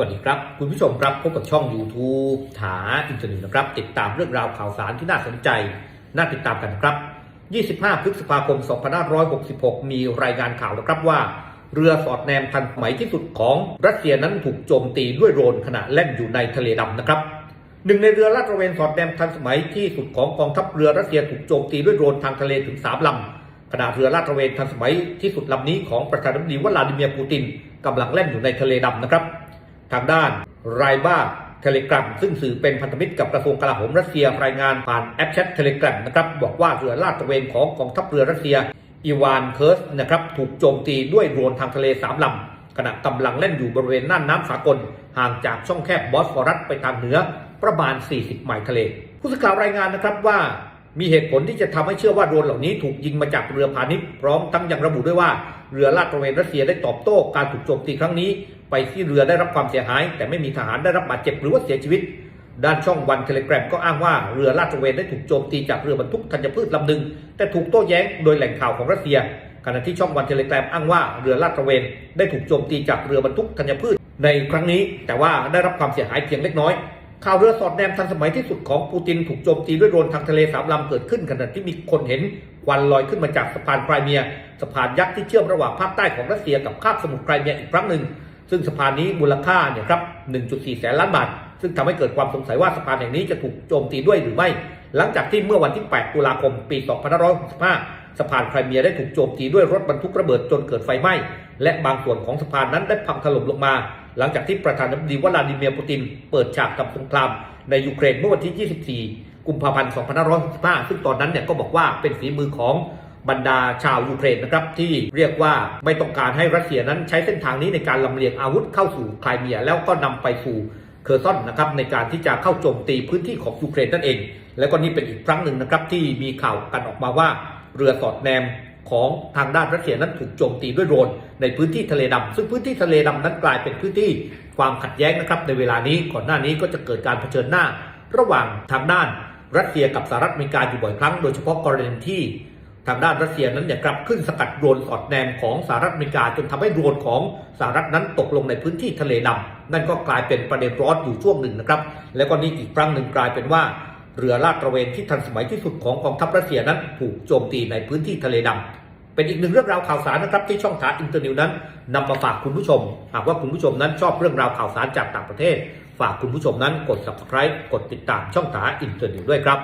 วัสดีครับ คุณผู้ชมครับพบกับช่อง YouTube ถาอินเทอร์เน็ตนะครับ ติดตามเรื่องราวข่าวสารที่น่าสนใจ น่าติดตามกันครับ 25 พฤษภาคม 2566 มีรายงานข่าวนะครับว่า เรือสอดแนมทันสมัยที่สุดของรัสเซียนั้นถูกโจมตีด้วยโดรนขณะแล่นอยู่ในทะเลดำนะครับหนึ่งในเรือลาดตระเวนสอดแนมทันสมัยที่สุดของกองทัพเรือรัสเซียถูกโจมตีด้วยโดรนทางทะเลถึงสามลำขณะเรือลาดตระเวนทันสมัยที่สุดลำนี้ของประธานาธิบดีวลาดิเมียร์ปูตินกำลังแล่นอยู่ในทะเลดำนะครับ ทางด้านไรบ้าเทเลกราฟซึ่งสื่อเป็นพันธมิตรกับกระทรวงกลาโหมรัสเซียรายงานผ่านแอปแชทเทเลกราฟนะครับบอกว่าเรือลาดตระเวนของกองทัพเรือรัสเซียอีวานเคิร์สนะครับถูกโจมตีด้วยโดรนทางทะเลสามลำขณะกำลังเล่นอยู่บริเวณน่านน้ำสากล ห่างจากช่องแคบบอสฟอรัสไปทางเหนือประมาณ 40 ไมล์ทะเล ผู้สื่อข่าวรายงานนะครับว่ามีเหตุผลที่จะทำให้เชื่อว่าโดรนเหล่านี้ถูกยิงมาจากเรือพาณิชย์พร้อมทั้งยังระบุด้วยว่า เรือลาดตระเวนรัสเซียได้ตอบโต้การถูกโจมตีครั้งนี้ ไปที่เรือได้รับความเสียหาย แต่ไม่มีทหารได้รับบาดเจ็บหรือว่าเสียชีวิต ด้านช่องวันเทเลกราฟก็อ้างว่าเรือลาดตระเวนได้ถูกโจมตีจากเรือบรรทุกธัญพืชลำหนึ่งแต่ถูกโต้แย้งโดยแหล่งข่าวของรัสเซียขณะที่ช่องวันเทเลกราฟอ้างว่าเรือลาดตระเวนได้ถูกโจมตีจากเรือบรรทุกธัญพืชในครั้งนี้ แต่ว่าได้รับความเสียหายเพียงเล็กน้อย ข่าวเรือสอดแนมทันสมัยที่สุดของปูตินถูกโจมตีด้วยโดรนทางทะเลสามลำเกิดขึ้นขณะที่มีคนเห็นควันลอยขึ้นมาจากสะพานไครเมีย สะพานยักษ์ที่เชื่อมระหว่างภาคใต้ของรัสเซียกับคาบสมุทรไครเมียอีกครั้งหนึ่ง ซึ่งสะพานนี้มูลค่าเนี่ยครับ 1.4 แสนล้านบาท ซึ่งทำให้เกิดความสงสัยว่าสะพานแห่งนี้จะถูกโจมตีด้วยหรือไม่ หลังจากที่เมื่อวันที่ 8 ตุลาคม ปี 2565 สะพานไครเมียได้ถูกโจมตีด้วยรถบรรทุกระเบิดจนเกิดไฟไหม้ และบางส่วนของสะพานนั้นได้พังถล่มลงมา หลังจากที่ประธานาธิบดีวลาดิเมียร์ปูติน เปิดฉากกับสงครามในยูเครนเมื่อวันที่ 24 กุมภาพันธ์ 2565 ซึ่งตอนนั้นเนี่ยก็บอกว่าเป็นฝีมือของบรรดาชาวยูเครนนะครับที่เรียกว่าไม่ต้องการให้รัสเซียนั้นใช้เส้นทางนี้ในการลำเลียงอาวุธเข้าสู่ไครเมีย แล้วก็นำไปสู่เคอร์ซอนนะครับในการที่จะเข้าโจมตีพื้นที่ของยูเครนนั่นเอง แล้วก็นี่เป็นอีกครั้งหนึ่งนะครับที่มีข่าวกันออกมาว่าเรือสอดแนม ของทางด้านรัสเซียนั้นถูกโจมตีด้วยโดรนในพื้นที่ทะเลดำซึ่งพื้นที่ทะเลดำนั้นกลายเป็นพื้นที่ความขัดแย้งนะครับในเวลานี้ก่อนหน้านี้ก็จะเกิดการเผชิญหน้า ระหว่างทางด้านรัสเซียกับสหรัฐอเมริกาอยู่บ่อยครั้ง โดยเฉพาะกรณีที่ทางด้านรัสเซียนั้นเนี่ยกลับขึ้นสกัดโดรนสอดแนมของสหรัฐอเมริกาจนทำให้โดรนของสหรัฐนั้นตกลงในพื้นที่ทะเลดำนั่นก็กลายเป็นประเด็นร้อนอยู่ช่วงหนึ่งนะครับ แล้วก็นี่อีกครั้งหนึ่งกลายเป็นว่า เรือลาดตระเวนที่ทันสมัยที่สุดของกองทัพรัสเซียนั้นถูกโจมตีในพื้นที่ทะเลดำเป็นอีกหนึ่งเรื่องราวข่าวสารนะครับที่ช่องทางอินเตอร์นิวนั้นนำมาฝากคุณผู้ชม หากว่าคุณผู้ชมนั้นชอบเรื่องราวข่าวสารจากต่างประเทศ ฝากคุณผู้ชมนั้นกด subscribe กดติดตามช่องทางอินเตอร์นิวด้วยครับ